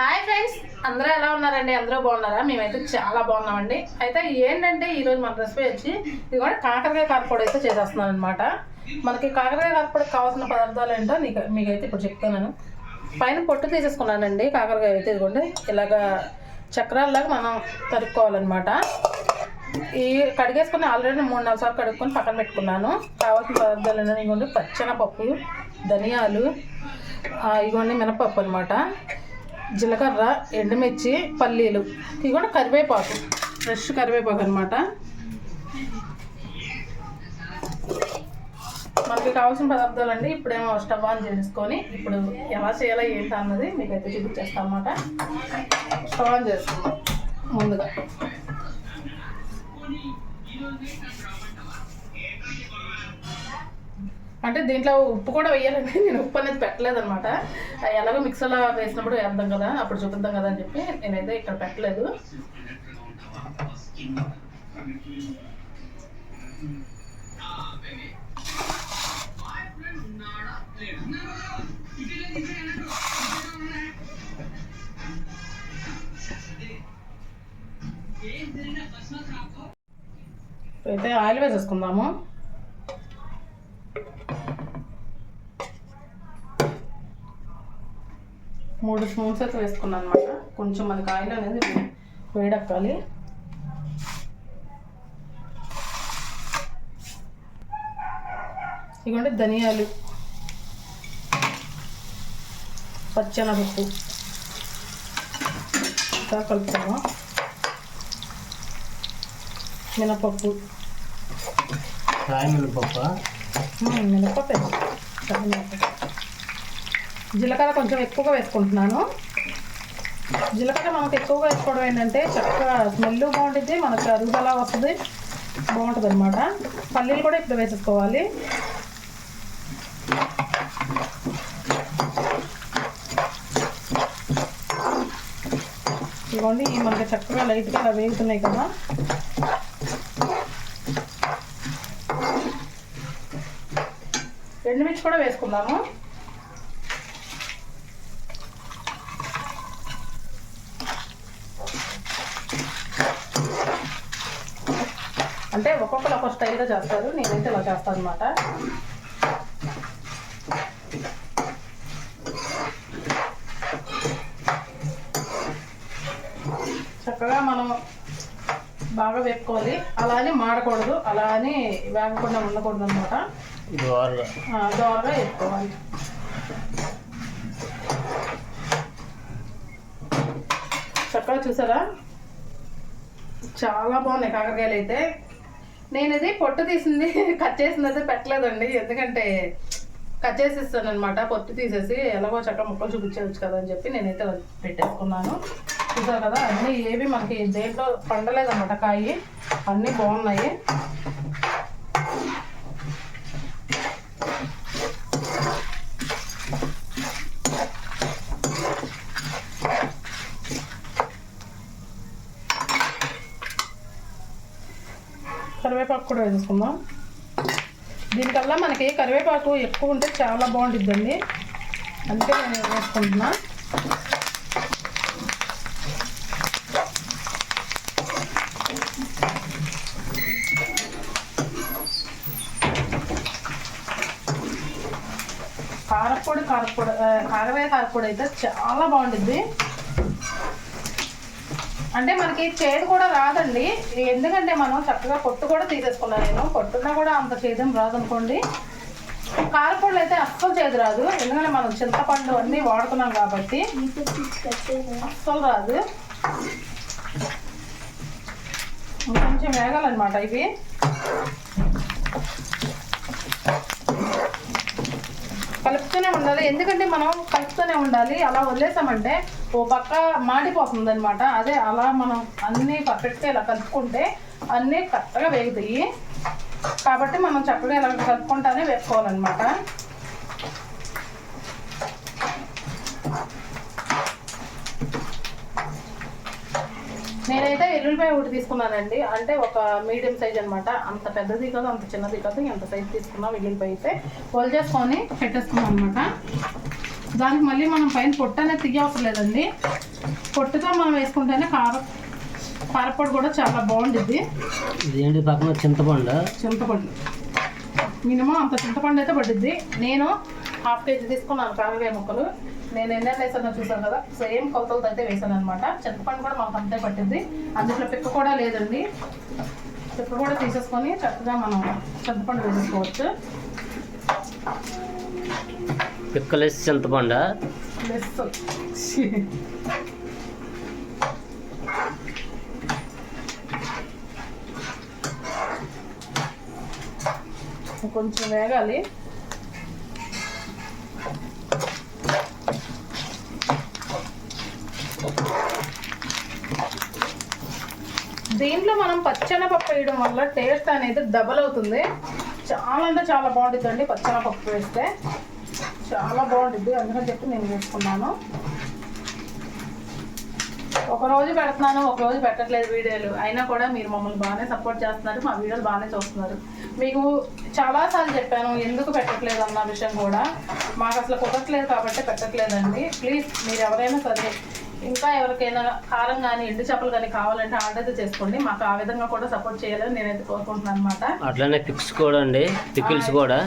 Hi friends అందరూ ఎలా ఉన్నారండి? అందరూ బాగున్నారా? మేమైతే చాలా బాగున్నామండి. అయితే ఏంటంటే ఈరోజు మన రెసిపీ వచ్చి ఇది కూడా కాకరకాయ కారపొడి అయితే చేసేస్తున్నాను అనమాట మనకి కాకరకాయ కారపొడి కావాల్సిన పదార్థాలు ఏంటో నీకు మీకైతే ఇప్పుడు చెప్తాను పైన పొట్టు తీసేసుకున్నానండి కాకరకాయ అయితే ఇదిగోండి. ఇలాగా చక్రాల్లాగా మనం తరుక్కోవాలన్నమాట. ఈ కడిగేసుకుని ఆల్రెడీ మూడు నాలుగు సార్లు కడుక్కొని పక్కన పెట్టుకున్నాను. కావాల్సిన పదార్థాలు ఏంటంటే ఇవ్వండి పచ్చెనపప్పు ధనియాలు ఇవన్నీ మినపప్పు అనమాట జీలకర్ర ఎండుమిర్చి పల్లీలు. ఇవి కూడా కరివేపాకు. ఫ్రెష్ కరివేపాకు అనమాట మనకి కావాల్సిన పదార్థాలు అండి ఇప్పుడేమో స్టవ్ ఆన్ చేసుకొని ఇప్పుడు ఎలా చేయాలో ఏంటి అన్నది మీకు అయితే చూపించేస్తాం అనమాట స్టవ్ ఆన్ చేసుకుందాం ముందుగా. అంటే దీంట్లో ఉప్పు కూడా వేయాలండి నేను ఉప్పు అనేది పెట్టలేదు అనమాట ఎలాగో మిక్సర్లో వేసినప్పుడు వేద్దాం కదా అప్పుడు చూపిద్దాం కదా అని చెప్పి నేనైతే ఇక్కడ పెట్టలేదు. అయితే ఆయిల్ వేసేసుకుందాము. మూడు స్పూన్స్ అయితే వేసుకున్నాను అనమాట కొంచెం మనకి ఆయిల్ అనేది వేడెక్కాలి. ఇదిగోండి ధనియాలు పచ్చెనపప్పు ఇంకా కలుపుతాము? మినపప్పు. కాయ మినపప్ప. మినపప్పు జీలకర్ర కొంచెం ఎక్కువగా వేసుకుంటున్నాను. జీలకర్ర మనకు ఎక్కువగా వేసుకోవడం ఏంటంటే చక్కగా స్మెల్ బాగుంటుంది మనకు అరుగుదల వస్తుంది బాగుంటుంది అనమాట పల్లీలు కూడా ఇప్పుడు వేసేసుకోవాలి. ఇదిగోండి మనకి చక్కగా లైట్గా అలా వేగుతున్నాయి కదా. ఎండుమిర్చి కూడా వేసుకుందాము. అంటే ఒక్కొక్కరు ఒక్కొక్క స్టైల్గా చేస్తారు. నేనైతే ఇలా చేస్తాను అనమాట చక్కగా మనం బాగా వేపుకోవాలి. అలా అని మాడకూడదు. అలా అని వేగకుండా ఉండకూడదు అనమాట దోరగా వేసుకోవాలి చక్కగా చూసారా? చాలా బాగున్నాయి కాకరకాయలు అయితే. నేను ఇది పొట్టు తీసింది కట్ చేసింది అయితే పెట్టలేదండి. ఎందుకంటే కట్ చేసేస్తాను అనమాట పొట్టు తీసేసి ఎలాగో చక్క ముక్కలు చూపించవచ్చు కదా అని చెప్పి నేనైతే పెట్టేసుకున్నాను. చూసారు కదా అన్నీ ఏవి మనకి దేంట్లో పండలేదన్నమాట కాయి. అన్నీ బాగున్నాయి కరివేపాకు కూడా వేసుకుందాం దీనికల్లా మనకి కరివేపాకు ఎక్కువ ఉంటే చాలా బాగుంటుందండి అందుకే నేను వేసుకుంటున్నా. కారపొడి కారపొడి కారవే కారపొడి అయితే చాలా బాగుంటుంది అంటే మనకి చేదు కూడా రాదండి. ఎందుకంటే మనం చక్కగా పొట్టు కూడా తీసేసుకున్నాను నేను. పొట్టున్నా కూడా అంత చేదం రాదనుకోండి. కారపొడులు అయితే అస్సలు చేదు రాదు. ఎందుకంటే మనం చింతపండు అన్నీ వాడుతున్నాం కాబట్టి అస్సలు రాదు. కొంచెం వేగాలన్నమాట ఇవి. కలుపుతూనే ఉండాలి. ఎందుకంటే మనం కలుపుతూనే ఉండాలి. అలా వదిలేసామంటే ఓ పక్క మాడిపోతుంది అనమాట అదే అలా మనం అన్నీ పర్ఫెక్ట్గా ఇలా కలుపుకుంటే అన్నీ కరెక్ట్గా వేగుతాయి. కాబట్టి మనం చక్కగా ఇలా కలుపుకుంటానే వేసుకోవాలన్నమాట నేనైతే ఎల్లుల్లిపాయ ఒకటి తీసుకున్నానండి. అంటే ఒక మీడియం సైజ్ అన్నమాట. అంత పెద్దది కాదు అంత చిన్నది కాదు ఎంత సైజ్ తీసుకున్నా వెల్లుల్లిపాయ అయితే. పొల్ చేసుకొని పెట్టేసుకున్నాం అనమాట దానికి మళ్ళీ మనం పైన పొట్టు అనేది తీయవసరం లేదండి. పొట్టుతో మనం వేసుకుంటేనే కారం కారపొడి కూడా చాలా బాగుంటుంది ఇదేంటి పక్కన చింతపండు? చింతపండు. మినిమం అంత చింతపండు అయితే పడుద్ది. నేను హాఫ్ కేజీ తీసుకున్నాను కాకరకాయ ముక్కలు. నేను ఎన్ని వేసానో చూసాను కదా. సేమ్ కొలతలతో అయితే వేసాను అనమాట చింతపండు కూడా మాకు అంతే పట్టింది. అందులో పిక్క కూడా లేదండి. పిక్క కూడా తీసేసుకొని చక్కగా మనం చింతపండు వేసేసుకోవచ్చు పిక్కలేసి చింతపండు? లెస్. కొంచెం వేగాలి దీంట్లో మనం పచ్చెనపప్పు వేయడం వల్ల టేస్ట్ అనేది డబల్ అవుతుంది. చాలా అంటే చాలా బాగుంటుందండి పచ్చెనపప్పు వేస్తే. చాలా బాగుంటుంది అందుకని చెప్పి నేను వేసుకున్నాను. ఒక రోజు పెడుతున్నాను ఒక రోజు పెట్టట్లేదు వీడియోలు. అయినా కూడా మీరు మమ్మల్ని బాగానే సపోర్ట్ చేస్తున్నారు. మా వీడియోలు బాగానే చూస్తున్నారు. మీకు చాలాసార్లు చెప్పాను ఎందుకు పెట్టట్లేదు అన్న విషయం కూడా. మాకు అసలు కుదరట్లేదు కాబట్టి పెట్టట్లేదండి. ప్లీజ్ మీరు ఎవరైనా సరే ఇంకా ఎవరికైనా కారం కానీ ఎండు చేపలు కానీ కావాలంటే ఆర్డర్ అయితే చేసుకోండి. మాకు ఆ విధంగా కూడా సపోర్ట్ చేయాలని నేనైతే కోరుకుంటున్నాను అనమాట అట్లనే పిక్స్ కూడా అండి. పికిల్స్ కూడా.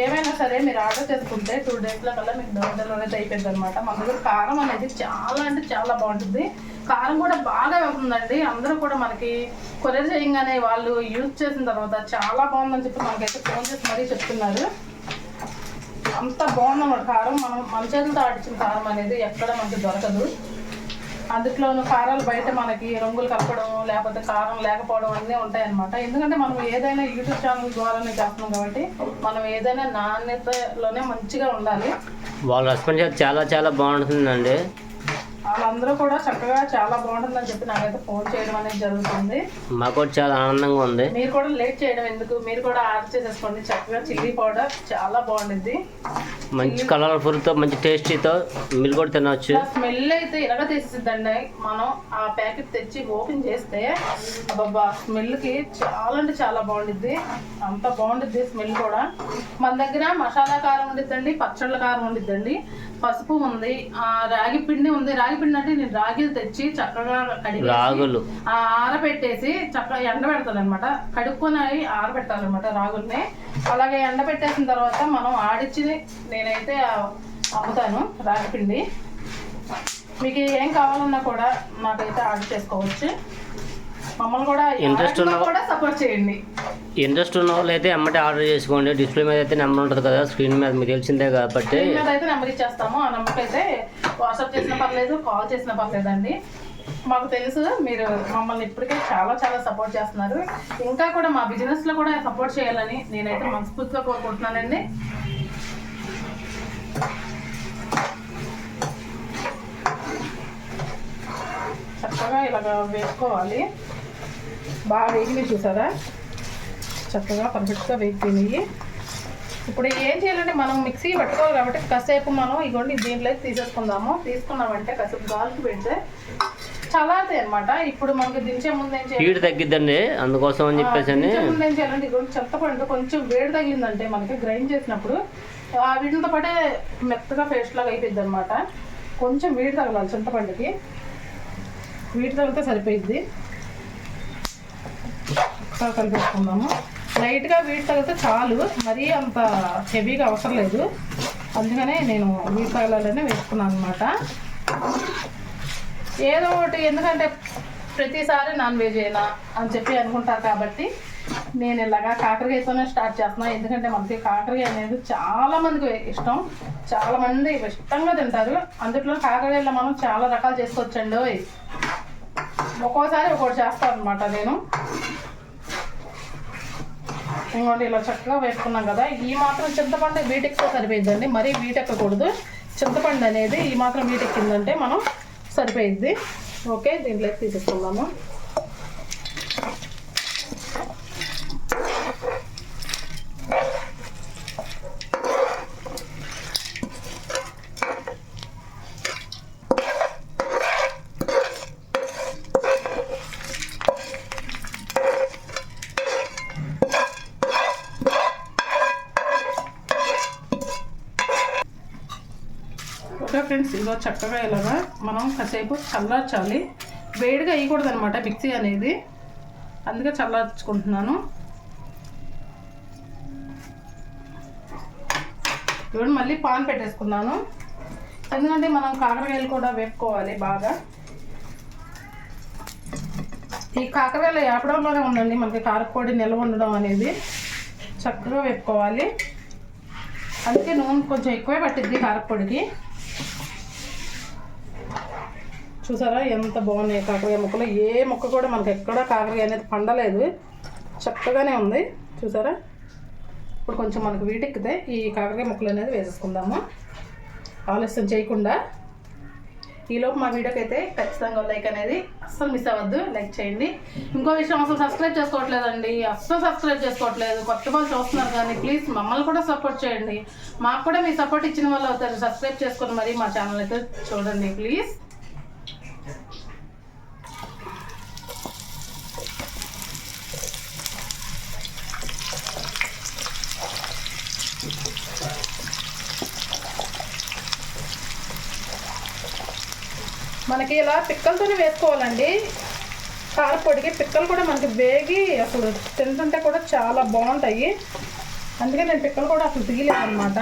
ఏమైనా సరే మీరు ఆర్డర్ చేసుకుంటే టూ డేస్లో కల్లా మీకు డోర్ డెలివరీ అయితే అయిపోయింది అనమాట మన దగ్గర కారం అనేది చాలా అంటే చాలా బాగుంటుంది. కారం కూడా బాగా వెళ్తుందండి అందరూ కూడా మనకి కొరియర్ చేయగానే వాళ్ళు యూజ్ చేసిన తర్వాత చాలా బాగుందని చెప్పి మనకైతే ఫోన్ చేసి మరీ చెప్తున్నారు. అంత బాగుందన్నమాట కారం మనం మన చేతులతో ఆడించిన కారం అనేది ఎక్కడ మనకి దొరకదు. అందులోనూ కారాలు బయట మనకి రంగులు కలపడం లేకపోతే కారం లేకపోవడం అన్నీ ఉంటాయన్నమాట. ఎందుకంటే మనం ఏదైనా యూట్యూబ్ ఛానల్ ద్వారానే చేస్తున్నాం కాబట్టి మనం ఏదైనా నాణ్యతలోనే మంచిగా ఉండాలి. వాళ్ళ హస్బెండ్ చాలా చాలా బాగుంటుందండి. వాళ్ళందరూ కూడా చక్కగా చాలా బాగుంటుందని చెప్పి నాకైతే ఫోన్ చేయడం అనేది జరుగుతుంది. మాకు కూడా చాలా ఆనందంగా ఉంది. మీరు కూడా లేట్ చేయడం ఎందుకు? మీరు కూడా ఆర్డర్ చేసేసుకోండి. చక్కగా చిల్లీ పౌడర్ చాలా బాగుంటుంది మంచి కలర్ఫుల్తో మంచి టేస్టీతో మీరు కూడా తినవచ్చు స్మెల్ అయితే ఇలాగ తీసిద్దండి మనం ఆ ప్యాకెట్ తెచ్చి ఓపెన్ చేస్తే అబ్బబ్బా స్మెల్కి చాలా అంటే చాలా బాగుండిద్ది. అంత బాగుండిద్ది స్మెల్ కూడా. మన దగ్గర మసాలా కారం ఉండిద్దండి పచ్చళ్ళ కారం ఉండిద్దండి. పసుపు ఉంది ఆ రాగి పిండి ఉంది రాగి పిండి అంటే నేను రాగిలు తెచ్చి చక్కగా కడిగి రాగులు. ఆ ఆరబెట్టేసి చక్కగా ఎండ పెడతానమాట కడుక్కొని అవి ఆరబెట్టాలన్నమాట రాగుల్ని. అలాగే ఎండ పెట్టేసిన తర్వాత మనం ఆడిచ్చి నేనైతే అమ్ముతాను రాగిపిండి మీకు ఏం కావాలన్నా కూడా నాకైతే ఆర్డర్ చేసుకోవచ్చు. మమ్మల్ని కూడా ఆర్డర్లో ఉన్న- కూడా సపోర్ట్ చేయండి. ఇంట్రెస్ట్ ఉన్న వాళ్ళు అయితే ఎమ్మటే ఆర్డర్ చేసుకోండి. డిస్ప్లే మీద అయితే నెంబర్ ఉంటుంది కదా స్క్రీన్ మీద మీకు తెలిసిందే కాబట్టి. మీద అయితే నెంబర్ ఇచ్చేస్తాము. ఆ నెంబర్కి అయితే వాట్సాప్ చేసినా పర్లేదు కాల్ చేసినా పర్లేదండి. మాకు తెలుసు మీరు మమ్మల్ని ఇప్పటికే చాలా చాలా సపోర్ట్ చేస్తున్నారు. ఇంకా కూడా మా బిజినెస్లో కూడా సపోర్ట్ చేయాలని నేనైతే మనస్ఫూర్తిగా కోరుకుంటున్నానండి. చక్కగా ఇలాగ వేసుకోవాలి. బాగా వేగినవి చూసారా? చక్కగా పర్ఫెక్ట్గా వేగిపోయినాయి ఇప్పుడు ఏం చేయాలంటే మనం మిక్సీ పట్టుకోవాలి కాబట్టి కాసేపు మనం ఇగోండి దీంట్లోకి తీసేసుకుందాము. తీసుకున్నామంటే కాసేపు గాలికి పెడితే చల్లారుతాయి అనమాట ఇప్పుడు మనకి దించే ముందు ఏం చేయాలి? హీట్ తగ్గిద్దండి. అందుకోసం అని చెప్పేసి ముందు ఏం చేయాలంటే ఇగోండి చింతపండు కొంచెం వేడి తగిలిందంటే మనకి గ్రైండ్ చేసినప్పుడు ఆ వీటితో పాటే మెత్తగా పేస్ట్ లాగా అయిపోయింది అనమాట కొంచెం వేడి తగలాలి చింతపండుకి. వీటి తగిలితే సరిపోయిద్ది. ఒకసారి కలిపేసుకుందాము లైట్గా వీటి తగిలితే చాలు. మరీ అంత హెవీగా అవసరం లేదు. అందుకనే నేను వీటి తగలాలనే వేసుకున్నాను అనమాట ఏదో ఒకటి ఎందుకంటే ప్రతిసారి నాన్ వెజ్ అయినా అని చెప్పి అనుకుంటారు కాబట్టి నేను ఇలాగా కాకరకాయతోనే స్టార్ట్ చేస్తున్నాను ఎందుకంటే మనకి కాకరకాయ అనేది చాలా మందికి ఇష్టం. చాలా మంది ఇష్టంగా తింటారు. అందుట్లో కాకరకాయలో మనం చాలా రకాలు చేసుకోవచ్చండి ఓయ్. ఒక్కోసారి ఒక్కోటి చేస్తాను అనమాట నేను. ఇంకోటి ఇలా చక్కగా వేసుకున్నాం కదా. ఈ మాత్రం చింతపండు వీటెక్కితే సరిపోయిద్దండి మరీ వీటెక్కకూడదు చింతపండు అనేది ఈ మాత్రం వీటెక్కిందంటే మనం సరిపోయిద్ది ఓకే దీంట్లో తీసేసుకుందాము? ఇదిగో చక్కగా ఇలాగా మనం కాసేపు చల్లార్చాలి. వేడిగా వేయకూడదు అనమాట మిక్సీ అనేది. అందుకే చల్లార్చుకుంటున్నాను. ఇప్పుడు మళ్ళీ పాన్ పెట్టేసుకున్నాను. ఎందుకంటే మనం కాకరకాయలు కూడా వేపుకోవాలి బాగా. ఈ కాకరకాయలు వేపడంలోనే ఉందండి మనకి కారపొడి నిల్వ ఉండడం అనేది. చక్కగా వేపుకోవాలి. అందుకే నూనె కొంచెం ఎక్కువే పట్టిద్ది కారపొడికి. చూసారా? ఎంత బాగున్నాయి కాకరకాయ ముక్కలు. ఏ ముక్క కూడా మనకు ఎక్కడా కాకరకాయ అనేది పండలేదు. చక్కగానే ఉంది. చూసారా? ఇప్పుడు కొంచెం మనకు వీటెక్కితే ఈ కాకరకాయ ముక్కలు అనేది వేసేసుకుందాము. ఆలస్యం చేయకుండా. ఈలోపు మా వీడియోకి అయితే ఖచ్చితంగా లైక్ అనేది అస్సలు మిస్ అవ్వద్దు. లైక్ చేయండి. ఇంకో విషయం అసలు సబ్స్క్రైబ్ చేసుకోవట్లేదండి. అస్సలు సబ్స్క్రైబ్ చేసుకోవట్లేదు. కొత్త వాళ్ళు చూస్తున్నారు కానీ ప్లీజ్ మమ్మల్ని కూడా సపోర్ట్ చేయండి. మాకు కూడా మీ సపోర్ట్ ఇచ్చిన వాళ్ళు అవుతారు. సబ్స్క్రైబ్ చేసుకొని మరి మా ఛానల్ అయితే చూడండి ప్లీజ్. మనకి ఇలా పిక్కలతోనే వేసుకోవాలండి. కారపొడికి పిక్కలు కూడా మనకి వేగి అసలు తింటుంటే కూడా చాలా బాగుంటాయి. అందుకే నేను పిక్కలు కూడా అసలు తీయలేదు అనమాట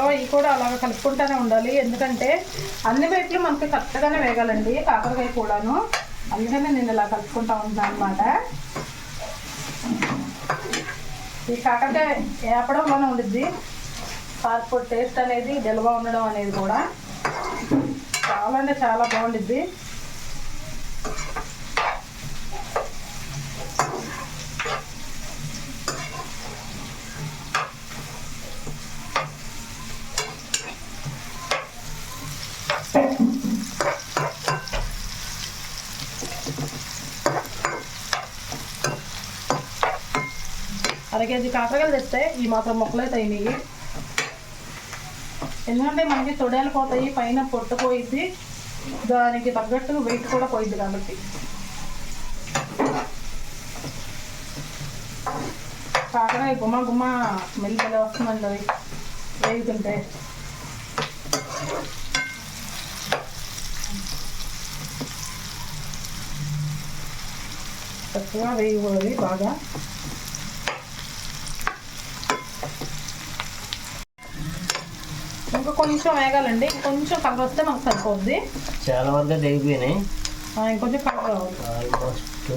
సో ఇవి కూడా అలాగ కలుపుకుంటూనే ఉండాలి. ఎందుకంటే అన్ని వైపులు మనకి కరెక్ట్గానే వేగాలండి కాకరకాయ కూడాను. అందుకనే నేను ఇలా కలుపుకుంటా ఉంటాను అనమాట ఈ కాకరకాయ వేపడంలోనే ఉండిద్ది. పాస్పోర్ట్ టేస్ట్ అనేది నిల్వ ఉండడం అనేది కూడా చాలా అంటే చాలా బాగుండిద్ది. అర కేజీ కాకరకాయలు తెస్తే ఈ మాత్రం మొక్కలు అయితే అయినాయి. ఎందుకంటే మనకి తొడేలు పోతాయి పైన పొట్టు పోయిద్ది. దానికి తగ్గట్టు వెయిట్ కూడా పోయిద్ది కాబట్టి. కాకరకాయ గుమ్మ గుమ్మ స్మెల్ వస్తుందండి వేగుతుంటే చక్కగా వేయకూడదు బాగా. కొంచెం వేగాలండి. ఇంకొంచెం కలర్ వస్తే మనకు సరిపోద్ది. చాలా వరకు తెగిపోయినాయి. ఆ, ఇంకొంచెం కలర్ రావాలి. ఆల్మోస్ట్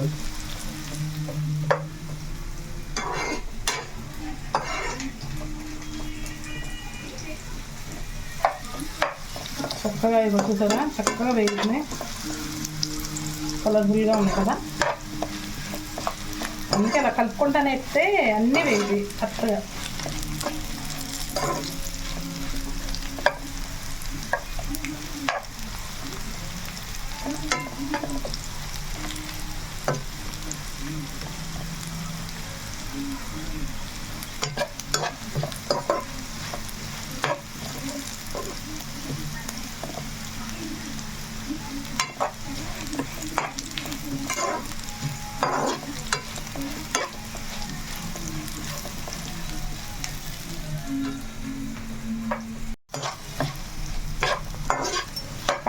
చక్కగా ఇవి చూసారా చక్కగా వేగుతున్నాయి కలర్ఫుల్గా ఉన్నాయి కదా. అందుకే అలా కలుపుకుంటానే ఎత్తే అన్నీ వేగి కరెక్ట్గా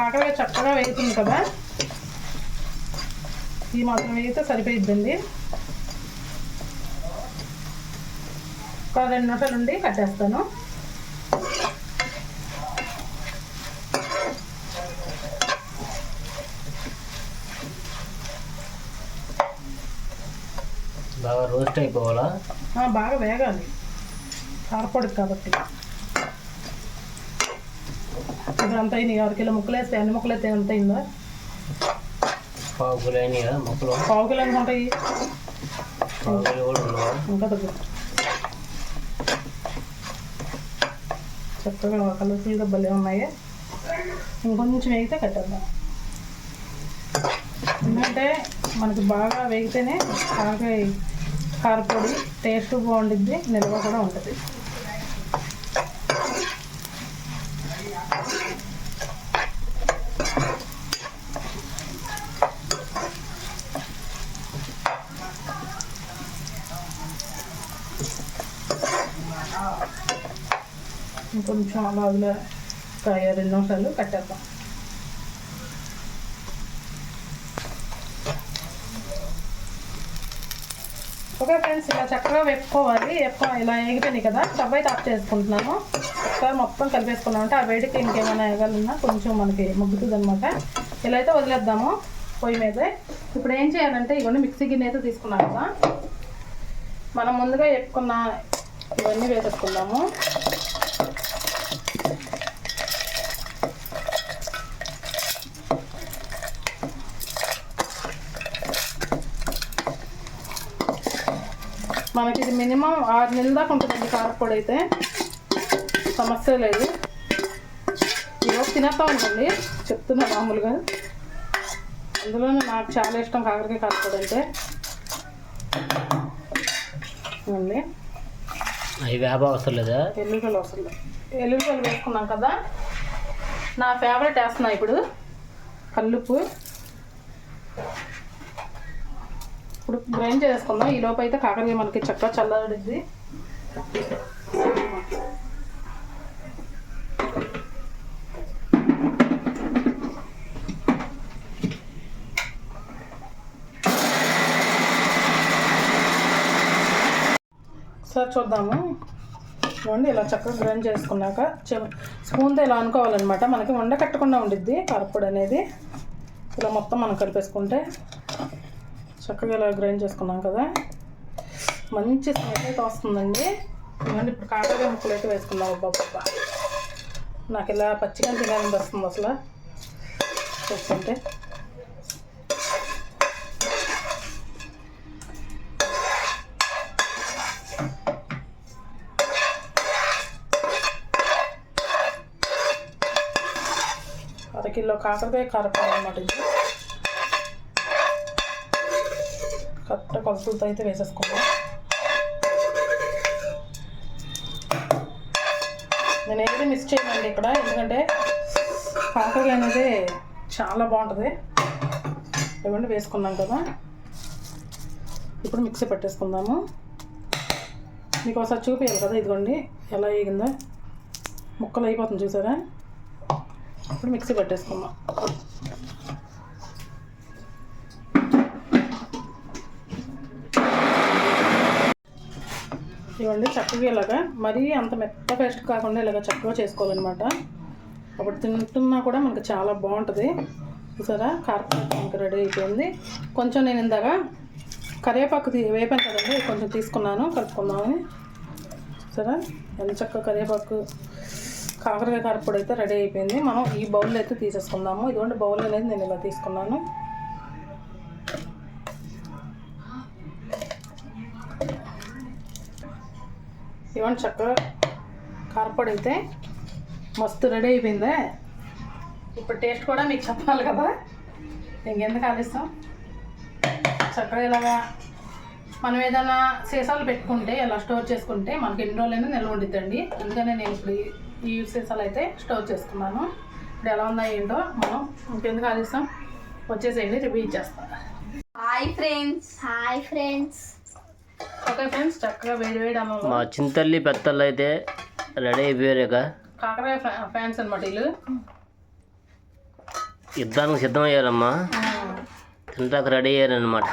కాకరకాయ చక్కగా వేగుతుంది కదా? ఈ మాత్రం వేగితే సరిపోయిద్దండి. ఒక రెండు నిమిషాలు ఉండి కట్టేస్తాను. బాగా రోస్ట్ అయిపోవాలా? బాగా వేగాలి. కారపొడి కాబట్టి. ఇప్పుడు అంత అయింది ఆరు కిలో ముక్కలు వేస్తే అన్ని ముక్కలు వేస్తే ఎంత అయిందా? పావు కిలో అయినాయి కదా మొక్కలు. పావు కిలో ఎంత ఉంటాయి? ఇంకా తగ్గు చక్కగా కలర్ఫుల్గా భలే ఉన్నాయి. ఇంకొంచెం వేగితే కట్టేద్దాం. ఎందుకంటే మనకి బాగా వేగితేనే కారకాయ కారపొడి టేస్ట్ బాగుంటుంది నిల్వ కూడా ఉంటుంది. కొంచెం అలా వదిలే ఒక రెండు నిమిషాలు కట్టేద్దాం. ఓకే ఫ్రెండ్స్ ఇలా చక్కగా వేపుకోవాలి. ఎక్కువ ఇలా వేగిపోయినాయి కదా. స్టవ్ అయితే ఆఫ్ చేసుకుంటున్నాను ఒకసారి మొత్తం కలిపేసుకున్నాం అంటే ఆ వేడికి ఇంకేమైనా వేగాలన్నా కొంచెం మనకి ముగ్గుతుంది అనమాట ఇలా అయితే వదిలేద్దాము పొయ్యి మీద. ఇప్పుడు ఏం చేయాలంటే ఇవన్నీ మిక్సీ గిన్నె అయితే తీసుకున్నాం కదా. మనం ముందుగా వేపుకున్న ఇవన్నీ వేసేసుకుందాము. మనకి ఇది మినిమం ఆరు నెలల దాకా ఉంటుందండి కారపొడి అయితే సమస్య లేదు. ఈరోజు తినేస్తా ఉంటుంది చెప్తున్నా మామూలుగా. అందులోనే నాకు చాలా ఇష్టం కాకరకాయ కారపొడి అంటే. అవి వేప అవసరం లేదా? ఎల్లుగలు వస్తుంది ఎల్లుగలు వేసుకున్నాం కదా. నా ఫేవరెట్ వేస్తున్నా ఇప్పుడు. కల్లుప్పు. ఇప్పుడు గ్రైండ్ చేసుకుందాం. ఈ లోపు అయితే కాకరకాయ మనకి చక్కగా చల్లడిద్ది సార్ చూద్దాము. చూడండి ఇలా చక్కగా గ్రైండ్ చేసుకున్నాక స్పూన్తో ఇలా అనుకోవాలన్నమాట. మనకి వండ కట్టకుండా ఉండిద్ది కారపొడి అనేది. ఇలా మొత్తం మనం కలిపేసుకుంటే చక్కగా ఇలా గ్రైండ్ చేసుకున్నాం కదా. మంచి స్మెల్ అయితే వస్తుందండి. ఇవ్వండి ఇప్పుడు కాకరకాయ ముక్కలు అయితే వేసుకుందాం. అబ్బా నాకు ఇలా పచ్చిగా తినాలని వస్తుంది అసలు. చూస్తుంటే. అర కిలో కాకరకాయ కారపొడి అనమాట ఇది. కరెక్ట్ కొలతలతో అయితే వేసేసుకుందాం నేను ఏది మిస్ చేయనండి ఇక్కడ ఎందుకంటే కాకరకాయ అనేది చాలా బాగుంటుంది. ఇవ్వండి వేసుకున్నాం కదా. ఇప్పుడు మిక్సీ పెట్టేసుకుందాము. మీకు ఒకసారి చూపించాలి కదా ఇదిగోండి ఎలా వేగిందో. ముక్కలు అయిపోతుంది చూసారా? ఇప్పుడు మిక్సీ పెట్టేసుకుందాం. ఇవ్వండి చక్కగా ఇలాగా. మరీ అంత మెత్త పేస్ట్ కాకుండా ఇలాగ చక్కగా చేసుకోవాలన్నమాట. అప్పుడు తింటున్నా కూడా మనకు చాలా బాగుంటుంది. చూసారా? కార్పొరేట్ మనకి రెడీ అయిపోయింది. కొంచెం నేను ఇందాక కరివేపాకు వేపాను కదండి కొంచెం తీసుకున్నాను కలుపుకుందామని. చూసారా? ఎంత చక్కగా కరివేపాకు కాకరకాయ కారపొడి అయితే రెడీ అయిపోయింది. మనం ఈ బౌల్ అయితే తీసేసుకుందాము. ఇదిగోండి బౌల్ అనేది నేను ఇలా తీసుకున్నాను. ఇవ్వండి చక్కగా కారపొడి అయితే మస్తు రెడీ అయిపోయిందే. ఇప్పుడు టేస్ట్ కూడా మీకు చెప్పాలి కదా. ఇంకెందుకు ఆలస్యం? చక్కగా ఇలాగా మనం ఏదైనా సీసాలు పెట్టుకుంటే ఇలా స్టోర్ చేసుకుంటే మనకి ఎన్ని రోజులైనా నిల్వ ఉండిద్దండి. అందుకనే నేను ఇప్పుడు ఈ- సీసాలు అయితే స్టోర్ చేసుకున్నాను. ఇప్పుడు ఎలా ఉందో ఏంటో మనం ఇంకెందుకు ఆలస్యం? వచ్చేసేయండి రివ్యూ ఇచ్చేస్తాను hi friends. Hi friends. Okay friends చక్కగా వేడి వేడి అన్నంలో మా చింతల్లి పెత్తళ్ళు అయితే రెడీ ఫ్యా- ఫ్యాన్స్ అనమాట వీళ్ళు. యుద్ధానికి సిద్ధమయ్యారమ్మా. తింటాక రెడీ అయ్యారనమాట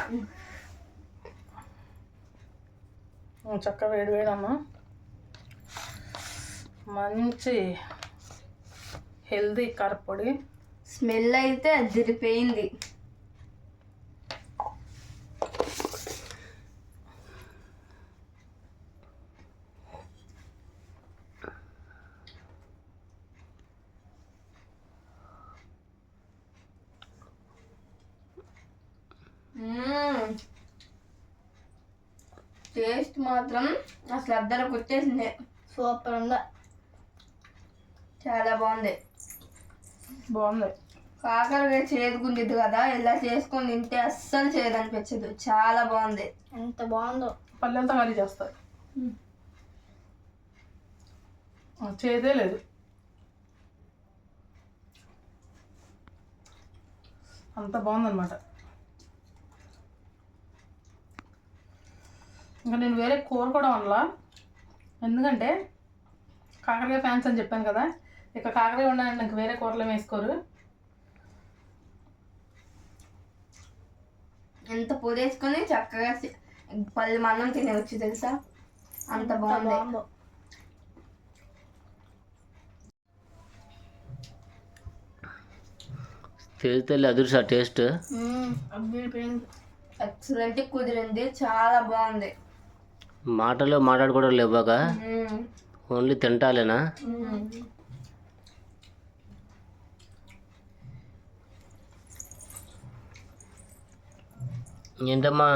చక్కగా వేడి వేడి అన్న. మంచి హెల్దీ కారపొడి స్మెల్ అయితే అదిరిపోయింది. టేస్ట్ మాత్రం అసలు అద్దరు కొట్టేసింది సూపర్ ఉందా చాలా బాగుంది. బాగుంది. కాకరకాయ చేదుకుంటుంది కదా ఇలా చేసుకొని తింటే అస్సలు చేయదనిపించదు చాలా బాగుంది. ఎంత బాగుందో. పల్లెంతా ఖాళీ చేస్తారు ఆ, చేదే లేదు. అంత బాగుందన్నమాట. ఇంకా నేను వేరే కూర కూడా వండలా. ఎందుకంటే కాకరకాయ ఫ్యాన్స్ అని చెప్పాను కదా ఇక కాకరకాయ వండాలంటే ఇంక వేరే కూరలు వేసుకోరు. ఎంత పొడి వేసుకొని చక్కగా పళ్ళు మనం తినవచ్చు తెలుసా? అంత బాగుంది తెలితే అదురు సార్ టేస్ట్. ఎక్సలెంట్ కుదిరింది. చాలా బాగుంది. మాటలు మాట్లాడుకోవడం లేవాక. ఓన్లీ తింటాలేనా? మ్మ్. ఏంటమ్మా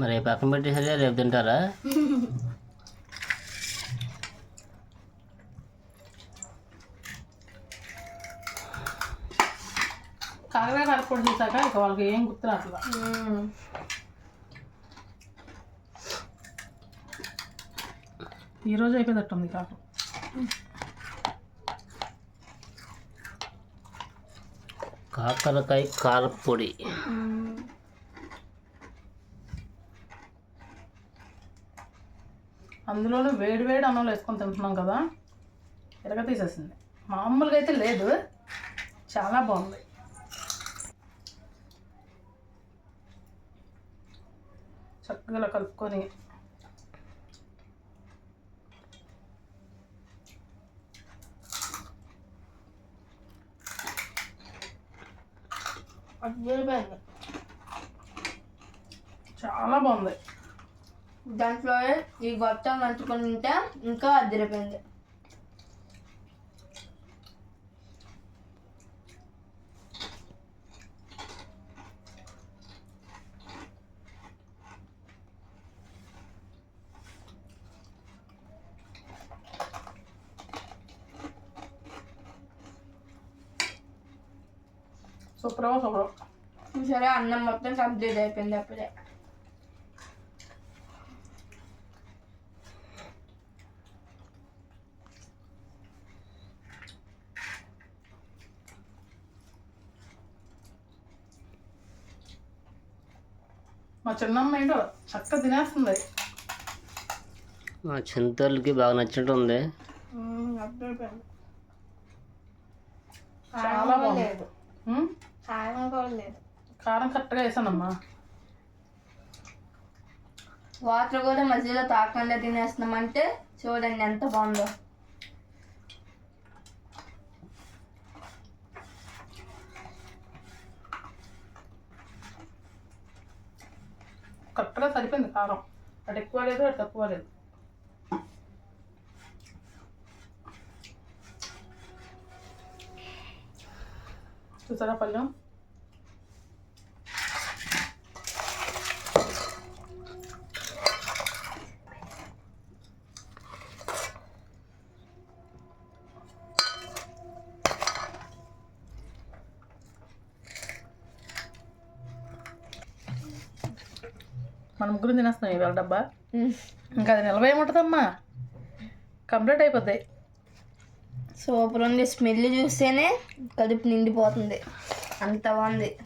మరి పక్కన పెట్టేసరి రేపు తింటారా? కాకరకాయ కరపొడి చూసాక ఇక వాళ్ళకి ఏం గుర్తు ఈరోజు అయిపోయేటట్టుంది కాక కాకరకాయ కారపొడి. అందులోనూ వేడి వేడి అన్నంలో వేసుకొని తింటున్నాం కదా ఎరగ తీసేసింది. మామూలుగా అయితే లేదు చాలా బాగుంది. చక్కగా ఇలా కలుపుకొని చాలా బాగుంది. దాంట్లో ఈ గొప్ప నంచుకొని ఇంకా అదిరిపోయింది సూపర్ సూపర్ చూసారా అన్నం మొత్తం కంప్లీట్ అయిపోయింది అప్పుడే. మా చిన్నమ్మ ఏంటో చక్కగా తినేస్తుంది. మా చింతలకి బాగా నచ్చినట్టు ఉంది చాలా బాగుంది. ఉమ్? కారం కూడా లేదు. కారం కరెక్ట్గా వేసానమ్మా. వాటర్ కూడా మధ్యలో తాకుండా తినేస్తున్నామంటే చూడండి ఎంత బాగుందో. కరెక్ట్గా సరిపోయింది కారం. అటు ఎక్కువ లేదు అటు తక్కువ లేదు. చూసారా పళ్ళెం? మన ముగ్గురు తినేస్తున్నాం ఇవాళ డబ్బా. ఇంకా అది నిల్వ ఏముంటుందమ్మా కంప్లీట్ అయిపోద్ది. సూపర్ ఉంది. స్మెల్ చూస్తేనే కడుపు నిండిపోతుంది. అంత బాగుంది.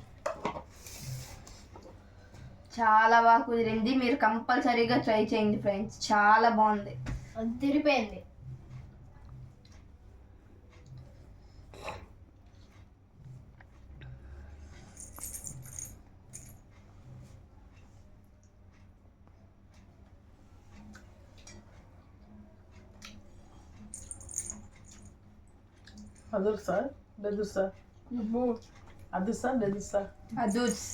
చాలా బాగా కుదిరింది. మీరు కంపల్సరీగా ట్రై చేయండి ఫ్రెండ్స్. చాలా బాగుంది. అదిరిపోయింది అదుర్సా బెదుర్సా అదుర్సా బెదుర్సా అదూస్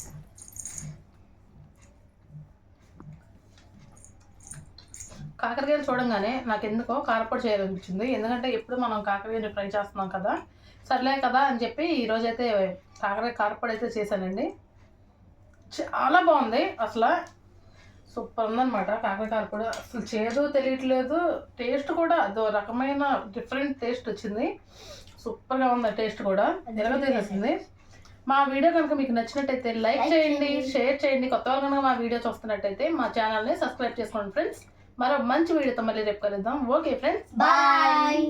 కాకరకాయలు చూడంగానే నాకు ఎందుకో కారపొడి చేయాలనిపించింది. ఎందుకంటే ఎప్పుడు మనం కాకరకాయలు ఫ్రై చేస్తున్నాం కదా. సర్లే కదా అని చెప్పి ఈరోజు అయితే కాకరకాయ కారపొడి అయితే చేశానండి. చాలా బాగుంది అసలు. సూపర్ ఉందన్నమాట కాకరకాయ కూడా. అసలు చేదు తెలియట్లేదు. టేస్ట్ కూడా అదో రకమైన డిఫరెంట్ టేస్ట్ వచ్చింది. సూపర్గా ఉంది టేస్ట్ కూడా. ఎలాగో మా వీడియో కనుక మీకు నచ్చినట్టయితే లైక్ చేయండి షేర్ చేయండి. కొత్త వాళ్ళు కనుక మా వీడియో చూస్తున్నట్టయితే మా ఛానల్ని సబ్స్క్రైబ్ చేసుకోండి ఫ్రెండ్స్. మరో మంచి వీడియోతో మళ్ళీ రేపు కలుద్దాం. Okay friends. బాయ్